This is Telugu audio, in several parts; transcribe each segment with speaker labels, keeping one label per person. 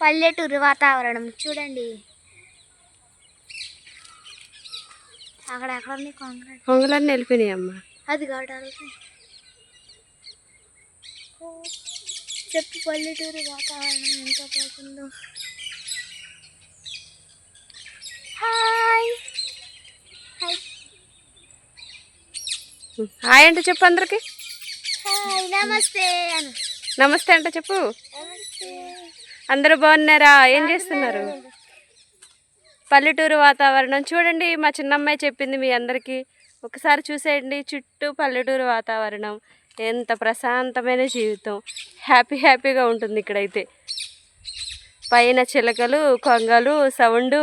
Speaker 1: పల్లెటూరు వాతావరణం. చూడండి. అక్కడ అక్కడ ఉంది కాంక్రీట్?
Speaker 2: పొంగలన్నీ వెళ్ళిపోయినాయి అమ్మ.
Speaker 1: అది కాడాలి చెప్పు పల్లెటూరు వాతావరణం ఎంత బాగుందో. హాయ్. హాయ్.
Speaker 2: హాయ్ అంటే చెప్పు అందరికి.
Speaker 1: హాయ్ నమస్తే
Speaker 2: నమస్తే అంటే చెప్పు.
Speaker 1: నమస్తే.
Speaker 2: అందరూ బాగున్నారా? ఏం చేస్తున్నారు? పల్లెటూరు వాతావరణం. చూడండి మా చిన్నమ్మాయి చెప్పింది మీ అందరికీ. ఒకసారి చూసేయండి చుట్టూ పల్లెటూరు వాతావరణం. ఎంత ప్రశాంతమైన జీవితం. హ్యాపీ హ్యాపీగా ఉంటుంది ఇక్కడైతే. పైన చిలకలు కొంగలు సౌండ్.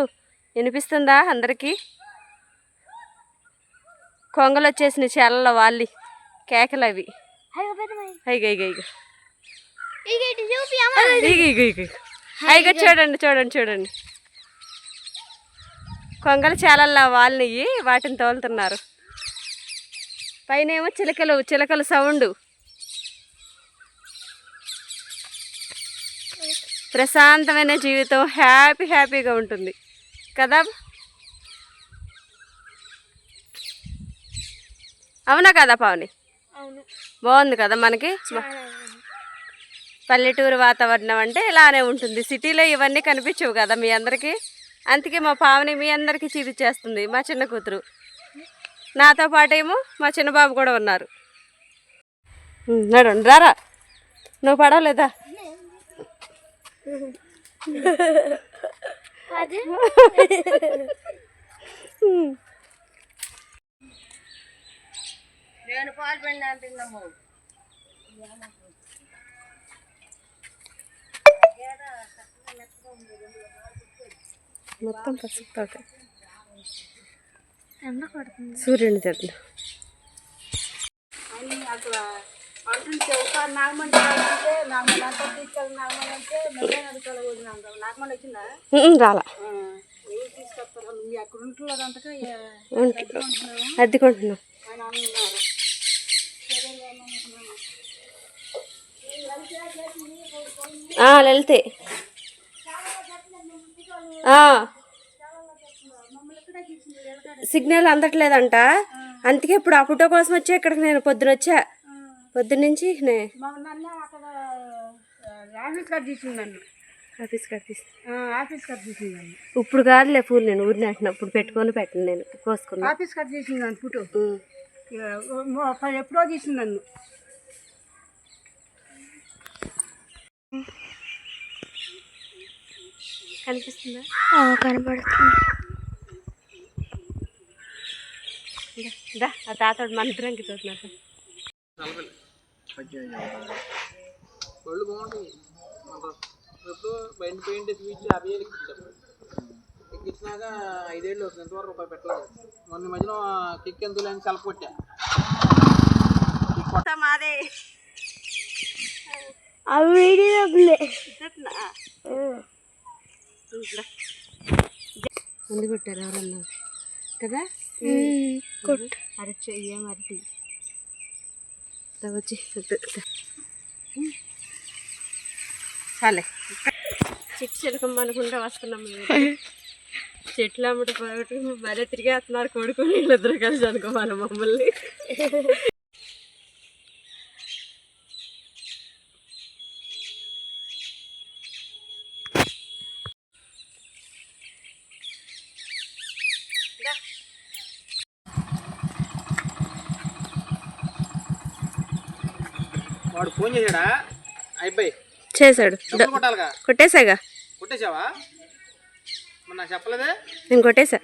Speaker 2: వినిపిస్తుందా అందరికీ? కొంగలు వచ్చేసిన చెల్ల వాళ్ళి. కేకలు అవి. ఇగ ఇగ
Speaker 1: ఇక
Speaker 2: అయిగ చూడండి చూడండి చూడండి. కొంగలు చాలా వాళ్ళని వాటిని తోలుతున్నారు. పైన ఏమో చిలకలు చిలకల సౌండ్. ప్రశాంతమైన జీవితం హ్యాపీ హ్యాపీగా ఉంటుంది. కదా? అవునా కదా పావని? బాగుంది కదా మనకి. పల్లెటూరు వాతావరణం అంటే ఇలానే ఉంటుంది. సిటీలో ఇవన్నీ కనిపించవు కదా మీ అందరికీ? అందుకే మా పావని మీ అందరికీ చూపించేస్తుంది మా చిన్న కూతురు. నాతో పాటేమో మా చిన్న బాబు కూడా ఉన్నారు. నడండి రారా. నువ్వు పడవలేదా?
Speaker 1: అది?
Speaker 2: నేను పాలు పిండి అంటున్నాము. మొత్తం పసుపు తోట. సూర్యుని చెట్లు రాలా. అద్దెకుంటున్నాం. లలితే. సిగ్నల్ అందట్లేదంట. అందుకే ఇప్పుడు ఆ ఫోటో కోసం వచ్చా ఇక్కడికి నేను పొద్దున వచ్చా. పొద్దున్న నుంచి
Speaker 3: ఆఫీస్ కట్ తీసింది నన్ను.
Speaker 2: ఆఫీస్
Speaker 3: కట్
Speaker 2: ఇప్పుడు కాదులే పూలు నేను ఊరిని అంటున్నప్పుడు పెట్టుకొని పెట్టను నేను కోసుకున్నా.
Speaker 3: ఆఫీస్ కట్ తీసింది నన్ను ఫోటో. ఎప్పుడో తీసింది నన్ను.
Speaker 2: కనిపిస్తుందా?
Speaker 1: కనబడుతుంది.
Speaker 2: దా, ఆ తాతడు మన
Speaker 4: ఎప్పుడు బయట పెయింట్ స్వీట్ యాభై ఏళ్ళు ఎక్కించారు ఎక్కించినాక ఐదేళ్ళు అవుతుంది. ఎంతవరకు రూపాయి పెట్టలేదు. మొన్న ఈ మధ్యన కిక్ ఎందుకు లేని సెలవు కొట్టా.
Speaker 2: మాదే.
Speaker 1: ఆ వీడియోలే
Speaker 2: ముందు కొట్టారు ఎవరన్నా? కదా? అరటి ఏం అరటి వచ్చి. చాలే. చెట్టు చిలకమ్మ అనుకుంటా వస్తున్నాం మేము. చెట్లు అమ్మటి పోగొట్టు మరీ తిరిగేస్తున్నారు కొడుకుని వీళ్ళిద్దరు కలిసి అనుకోవాలి మమ్మల్ని.
Speaker 4: వాడు ఫోన్ చేశాడా? అయిపోయి.
Speaker 2: చేశాడు.
Speaker 4: కొట్టాలిగా?
Speaker 2: కొట్టేశాగా.
Speaker 4: కొట్టేశావా? మరి నాకు చెప్పలేదే?
Speaker 2: నేను కొట్టేశా.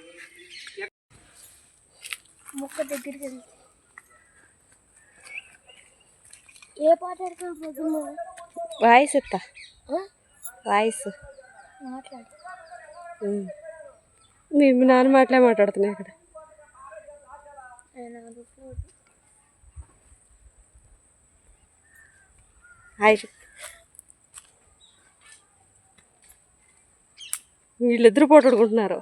Speaker 1: ముక్క దగ్గరికి ఏ పాట
Speaker 2: వాయిస్ ఎత్తా వాయిస్.
Speaker 1: మాట్లాడు.
Speaker 2: మీ నాన్న మాటలే మాట్లాడుతున్నాయి అక్కడ. హాయ్. వీళ్ళిద్దరు పోటాడుకుంటున్నారు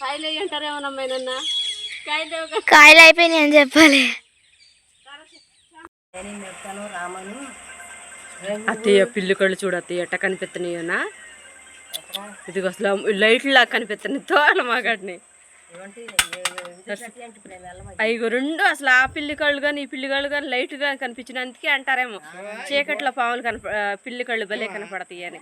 Speaker 2: కాయలు అంటారేమో నమ్మాయినన్నా కాయలు
Speaker 1: కాయలు అయిపోయినాయి అని చెప్పాలి.
Speaker 2: అత్తయ్య పిల్లి కళ్ళు చూడు అత్తయ్య ఎట్ట కనిపిస్తున్నాయోనా ఇదిగో అసలు లైట్లా కనిపిస్తున్నాయి తోల మాగడిని అయ్యో. రెండు అసలు ఆ పిల్లి కళ్ళు కానీ ఈ పిల్లి కళ్ళు కానీ లైట్గా కనిపించినందుకే అంటారేమో. చీకట్లో పాములు కనప పిల్లి కళ్ళు భలే కనపడతాయి అని.